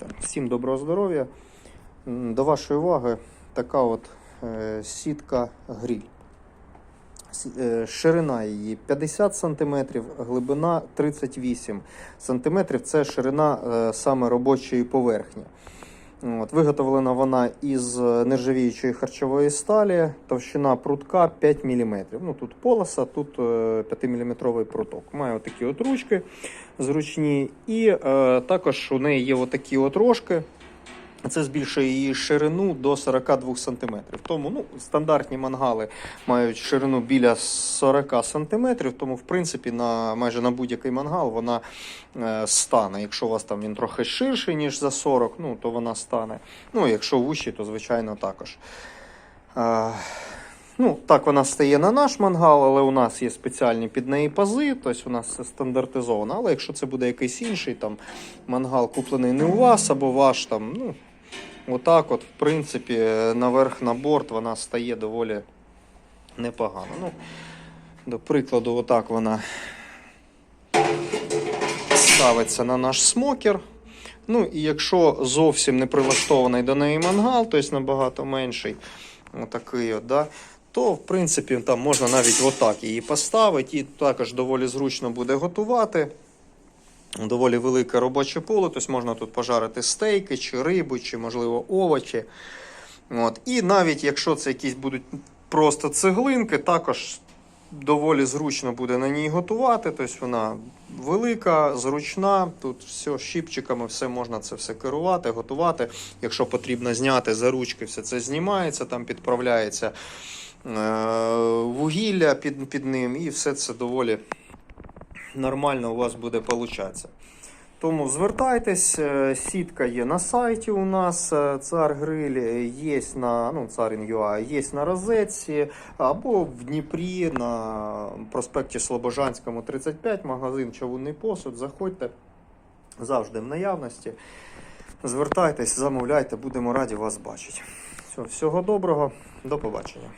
Так, Всім доброго здоров'я. До вашої уваги така от е, сітка гриль. Е, Ширина її 50 см, глибина 38 см. Це ширина е, саме робочої поверхні. От, виготовлена вона із е, нержавіючої харчової сталі, товщина прутка 5 мм. Ну, тут полоса, тут 5-мм пруток. Має отакі от ручки зручні. І е, також у неї є отакі от рожки. Це збільшує її ширину до 42 см. Тому ну, стандартні мангали мають ширину біля 40 см, тому в принципі на майже на будь-який мангал вона е, стане. Якщо у вас там він трохи ширший, ніж за 40, ну, то вона стане. Ну, якщо вущий, то звичайно також. Е, Ну, так вона стає на наш мангал, але у нас є спеціальні під неї пази, тобто у нас все стандартизовано. Але якщо це буде якийсь інший там мангал, куплений не у вас або ваш, там, ну, отак, от, в принципі, наверх на борт вона стає доволі непогано. Ну, до прикладу, отак вона ставиться на наш смокер. Ну, і якщо зовсім не прилаштований до неї мангал, тобто набагато менший, отакий от, да, то в принципі там можна навіть отак її поставити, і також доволі зручно буде готувати. Доволі велике робоче поле, тобто можна тут пожарити стейки, чи рибу, чи, можливо, овочі. От. І навіть якщо це якісь будуть просто цеглинки, також доволі зручно буде на ній готувати. Тобто вона велика, зручна. Тут все щіпчиками, все можна це все керувати, готувати. Якщо потрібно зняти за ручки, все це знімається, там підправляється е, вугілля під, під ним, і все це доволі нормально у вас буде получатися. Тому звертайтесь, е, сітка є на сайті у нас, е, цар гриль є на ну, царін.ua, є на розетці, або в Дніпрі на проспекті Слобожанському 35, магазин Чавунний посуд. Заходьте завжди в наявності. Звертайтесь, замовляйте, будемо раді вас бачити. Всього доброго, до побачення.